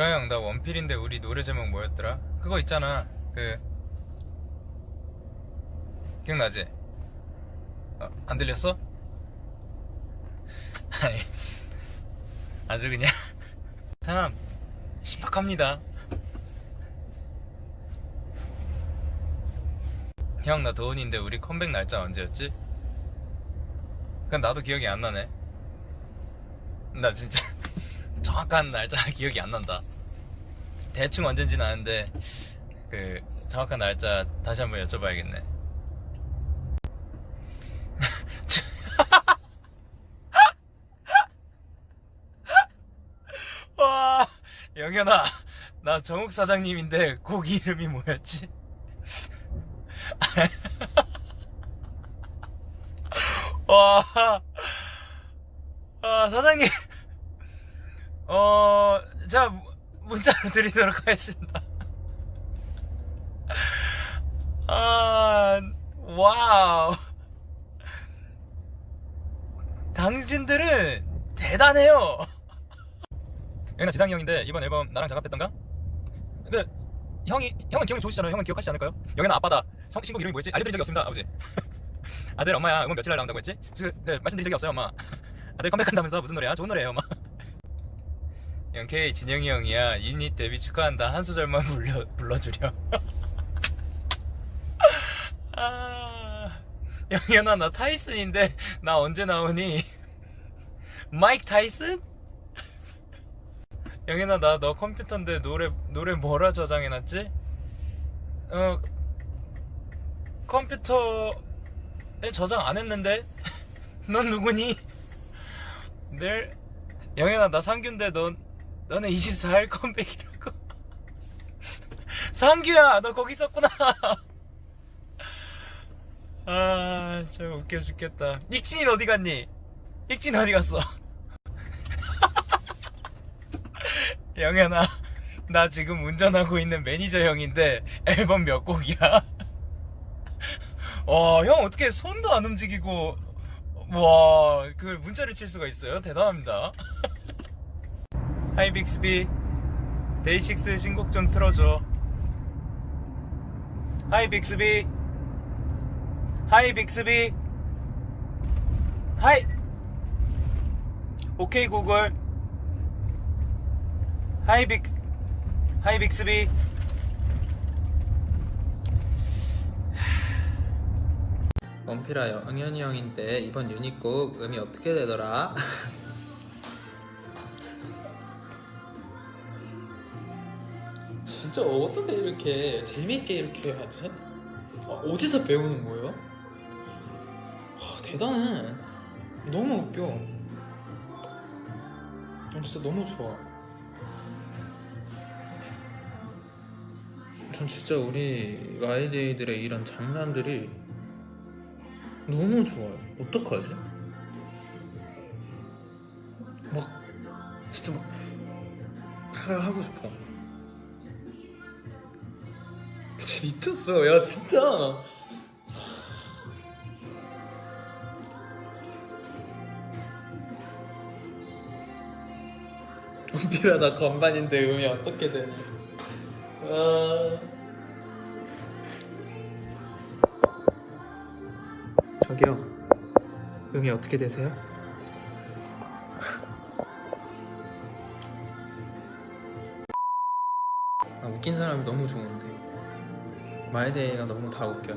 브라 형, 나 원필인데 우리 노래 제목 뭐였더라? 그거 있잖아. 그 기억나지? 어, 안 들렸어? 아니, 아주 그냥 참 신박합니다. 형, 나 도훈인데 우리 컴백 날짜 언제였지? 그건 나도 기억이 안 나네. 나 진짜 정확한 날짜 기억이 안 난다. 대충 언젠지는 아는데 그 정확한 날짜 다시 한번 여쭤봐야겠네. 와, 영현아, 나 정욱 사장님인데 곡 이름이 뭐였지? 와, 아, 사장님, 어, 자, 문자로 드리도록 하겠습니다. 아, 와우. 당신들은 대단해요. 영현아 지상이 형인데 이번 앨범 나랑 작업했던가? 그 형이 형은 기억이 좋으시잖아요. 형은 기억하시지 않을까요? 영현아 아빠다. 성, 신곡 이름이 뭐였지? 알려드린 적이 없습니다, 아버지. 아들 엄마야 음원 며칠 날 나온다고 했지? 그, 그 말씀드린 적이 없어요, 엄마. 아들 컴백한다면서 무슨 노래야? 좋은 노래예요, 엄마. 영케이 진영이 형이야 유닛 데뷔 축하한다 한 소절만 불러 불러주렴. 아, 영현아 나 타이슨인데 나 언제 나오니? 마이크 타이슨? 영현아 나 너 컴퓨터인데 노래 노래 뭐라 저장해놨지? 어 컴퓨터에 저장 안 했는데 넌 누구니? 늘 영현아 나 상규인데 넌 너네 24일 컴백이라고 상규야 너 거기 있었구나 아 진짜 웃겨 죽겠다 익진이 어디 갔니? 익진 어디 갔어? 영현아 나 지금 운전하고 있는 매니저 형인데 앨범 몇 곡이야? 와형 어떻게 손도 안 움직이고 와 그걸 문자를 칠 수가 있어요 대단합니다 하이 빅스비 데이식스 신곡 좀 틀어줘. 하이 빅스비. 하이 빅스비. 하이. 오케이 구글. 하이 빅 하이 빅스비. 원필아 영현이 형인데 이번 유닛곡 음이 어떻게 되더라? 진짜 어떻게 이렇게 재밌게 이렇게 하지? 아, 어디서 배우는 거예요? 아, 대단해 너무 웃겨 난 진짜 너무 좋아 전 진짜 우리 YD들의 이런 장난들이 너무 좋아요. 어떡하지? 막 진짜 막 하고 싶어. 미쳤어. 야 진짜. 원필아 나 건반인데 음이 어떻게 되니? 아... 저기요. 음이 어떻게 되세요? 아, 웃긴 사람이 너무 좋은데 마이데이가 너무 다 웃겨.